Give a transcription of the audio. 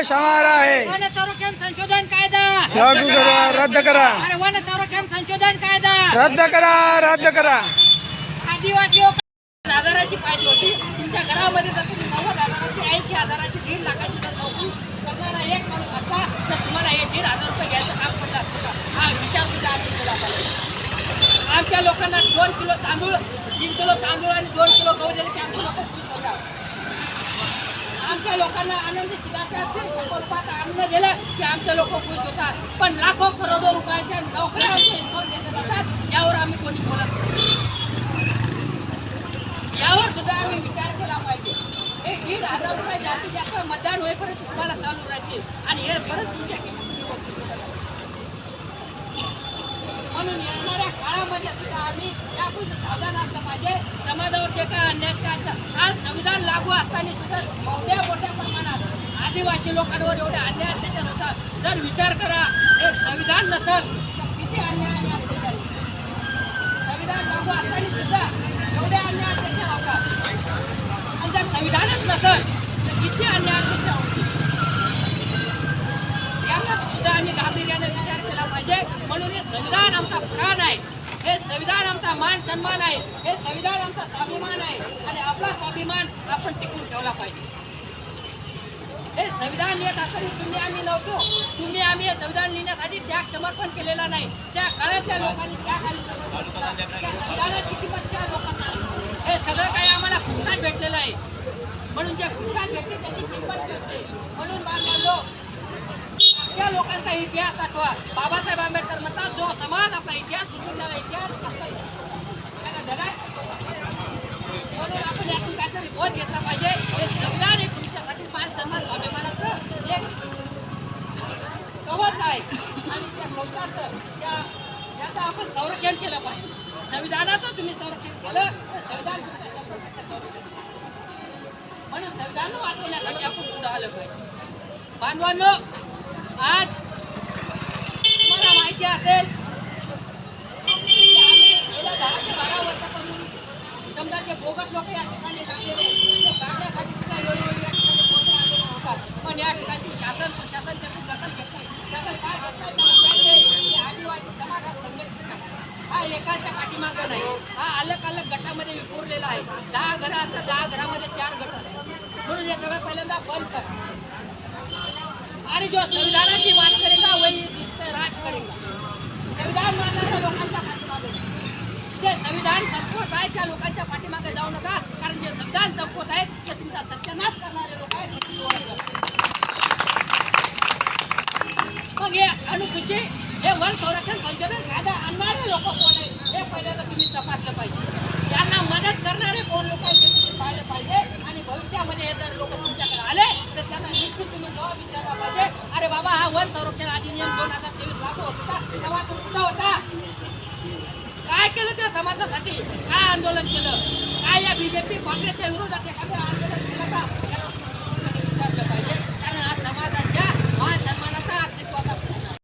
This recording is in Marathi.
देश हमारा है। वन संरक्षण संशोधन कायदा। लागू करा रद्द करा। अरे वन संरक्षण संशोधन कायदा। रद्द करा रद्द करा। आदिवासी आधाराची पाहिजे होती. तुमच्या घरामध्ये जर तुम्ही नव्वद हजाराची ऐंशी हजाराची दीड लाखाची जर नोकरी करणारा एक माणूस असता तर तुम्हाला हे दीड हजार रुपये घ्यायचं काम पडलं असतं का? हा विचार सुद्धा आम्ही केला आमच्या लोकांना दोन किलो तांदूळ तीन किलो तांदूळ आणि दोन किलो गहू दिले की आमचे लोक आमच्या लोकांना आनंद शिदाच्या अन्न दिलं की आमचे लोक खुश होतात. पण लाखो करोडो रुपयाच्या नोकऱ्या आमच्या हिसकावून घेतल्या जातात यावर आम्ही कोणी बोलत नाही. यावर सुद्धा आम्ही विचार केला पाहिजे. हे दीड हजार रुपये जास्तीत जास्त मतदान होईपर्यंत तुम्हाला चालू राहतील. आणि हे परत तुमच्या म्हणून येणाऱ्या काळामध्ये सुद्धा आम्ही यापूर्वी सावधान असलं पाहिजे. समाजावर जे काय अन्याय काय असं- आज संविधान लागू असताना सुद्धा मोठ्या मोठ्या प्रमाणात आदिवासी लोकांवर एवढे अन्याय अत्याचार होतात. जर विचार करा हे संविधान नसल तर किती अन्याय आणि अत्याचार? संविधान लागू असताना सुद्धा एवढे अन्याय अत्याचार होतात. आणि जर संविधानच नसल तर किती अन्याय अत्याचार होतील यांना सुद्धा आम्ही गांभीर्याने विचार केला पाहिजे. म्हणून हे संविधान आमचा प्राण आहे. हे संविधान आमचा मान सन्मान आहे हे संविधान आमचा स्वाभिमान आहे. आणि आपला स्वाभिमान आपण टिकून ठेवला पाहिजे. हे संविधान येत असताना तुम्ही आम्ही नव्हतो. तुम्ही आम्ही हे संविधान लिहिण्यासाठी त्याग समर्पण केलेला नाही. त्या काळातल्या लोकांनी त्याग आणि संविधानाची किंमत त्या लोकांना हे सगळं काही आम्हाला कुठला भेटलेलं आहे. म्हणून जे कुठला भेटते त्याची किंमत भेटते. म्हणून बांधवांनो त्या लोकांचा इतिहास आठवा. बाबासाहेब आंबेडकर म्हणतात जो समाज आपला इतिहास विसरून त्याला इतिहास असता त्याला धडा म्हणून आपण यातून काहीतरी बोध घेतला पाहिजे हे संविधान हे तुमच्यासाठी मान सन्मान स्वाभिमानाचं एक कवच आहे आणि त्या कवचाचं त्या त्याचं आपण संरक्षण केलं पाहिजे संविधानाचं तुम्ही संरक्षण केलं तर संविधान तुमचं शंभर टक्के संरक्षण करेल. म्हणून संविधान वाचवण्यासाठी आपण पुढे आलं पाहिजे बांधवांनो आज तुम्हाला माहिती असेल की आम्ही गेल्या दहा ते बारा वर्षापासून समजा जे बोगस लोक या ठिकाणी लागलेले ते काढण्यासाठी सुद्धा वेळोवेळी या ठिकाणी मोठे आंदोलन होतात पण या ठिकाणी शासन प्रशासन त्यातून दखल घेत नाही दखल काय घेत नाही त्याला पाहिजे की आदिवासी समाज हा संघटित आहे. हा एकाच्या पाठीमागं नाही हा अलग अलग गटामध्ये विखुरलेला आहे. दहा घरं असतात दहा घरामध्ये चार गट म्हणून हे सगळं पहिल्यांदा बंद कर. आणि जो संविधानाची वाट करेगा वही इस राज करेगा संविधान मानणाऱ्या लोकांच्या पाठीमागे. जे संविधान संपवत आहे त्या लोकांच्या पाठीमागे जाऊ नका. कारण जे संविधान संपवत आहे ते तुमचा सत्यानाश करणारे लोक आहेत. मग हे अनुसूची हे वन संरक्षण संशोधन कायदा आणणारे लोक कोण आहेत हे पहिल्यांदा तुम्ही तपासलं पाहिजे यांना मदत करणारे कोण लोक आहेत हे तुम्ही पाहिलं पाहिजे आणि भविष्यामध्ये हे जर लोक तुमच्याकडे आले तर त्यांना निश्चित तुम्ही जबाब विचारला पाहिजे अरे बाबा हा वन संरक्षण अधिनियम दोन हजार तेवीस लागू होता तेव्हा तो कुठं होता काय केलं त्या समाजासाठी काय आंदोलन केलं काय या बीजेपी काँग्रेसच्या विरोधात एखादं